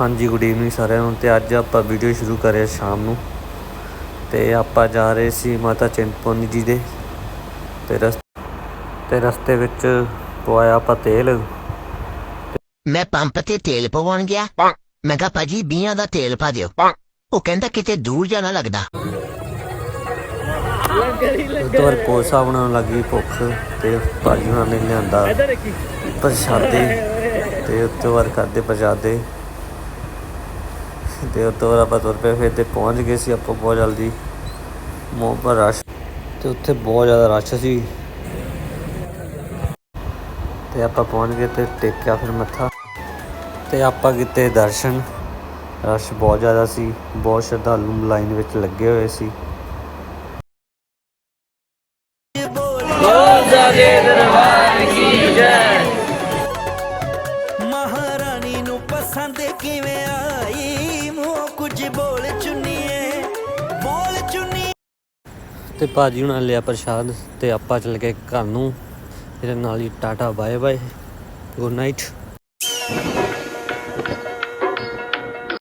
ਹਾਂਜੀ good evening ਸਾਰਿਆਂ ਨੂੰ ਤੇ ਅੱਜ ਆਪਾਂ ਵੀਡੀਓ ਸ਼ੁਰੂ ਕਰਿਆ ਸ਼ਾਮ ਨੂੰ। ਤੇ ਆਪਾਂ ਜਾ ਰਹੇ ਸੀ ਮਾਤਾ ਚਿੰਤਪੁਰਨੀ ਜੀ ਦੇ। ਤੇ ਰਸ ਤੇ ਰਸਤੇ ਵਿੱਚ ਪਵਾਇਆ ਆਪਾਂ ਤੇਲ। ਮੈਂ ਪੰਪ ਤੇ ਤੇਲ ਪਵਾਉਣ ਗਿਆ। ਮੈਂ ਕਿਹਾ ਭਾਜੀ ਬੀਆਂ ਦਾ ਤੇਲ ਪਾ ਦਿਓ। ਉਹ ਕਹਿੰਦਾ ਕਿਤੇ ਦੂਰ ਜਾਣਾ ਲੱਗਦਾ। ਬਾਅਦ ਕੋਸਾ ਬਣਾਉਣ ਲੱਗੀ ਭੁੱਖ ਤੇ ਭਾਜੀ ਉਹਨਾਂ ਨੇ ਲਿਆਂਦਾ ਪ੍ਰਸ਼ਾਦੇ ਤੇ ਉੱਤੋਂ ਬਾਅਦ ਕਰਦੇ ਪ੍ਰਸ਼ਾਦੇ। ਤੇ ਉੱਤੋਂ ਆਪਾਂ ਤੁਰ ਪਏ, ਫਿਰ ਤੇ ਪਹੁੰਚ ਗਏ ਸੀ ਆਪਾਂ ਬਹੁਤ ਜਲਦੀ। ਮੋਹ ਪਰ ਰਸ਼। ਤੇ ਉੱਥੇ ਬਹੁਤ ਜ਼ਿਆਦਾ ਰਸ਼ ਸੀ। ਤੇ ਆਪਾਂ ਪਹੁੰਚ ਗਏ ਤੇ ਟੇਕਿਆ ਫਿਰ ਮੱਥਾ। ਤੇ ਆਪਾਂ ਕੀਤੇ ਦਰਸ਼ਨ। ਰਸ਼ ਬਹੁਤ ਜ਼ਿਆਦਾ ਸੀ। ਬਹੁਤ ਸ਼ਰਧਾਲੂ ਲਾਈਨ ਵਿੱਚ ਲੱਗੇ ਹੋਏ ਸੀ। ਮਹਾਰਾਣੀ ਨੂੰ ਪਸੰਦ ਕਿਵੇਂ ਆਈ ਤੇ ਭਾਜੀ ਹੁਣਾਂ ਲਿਆ ਪ੍ਰਸ਼ਾਦ ਤੇ ਆਪਾਂ ਚੱਲ ਗਏ ਘਰ ਨੂੰ। ਇਹਦੇ ਨਾਲ ਹੀ tata bye bye good night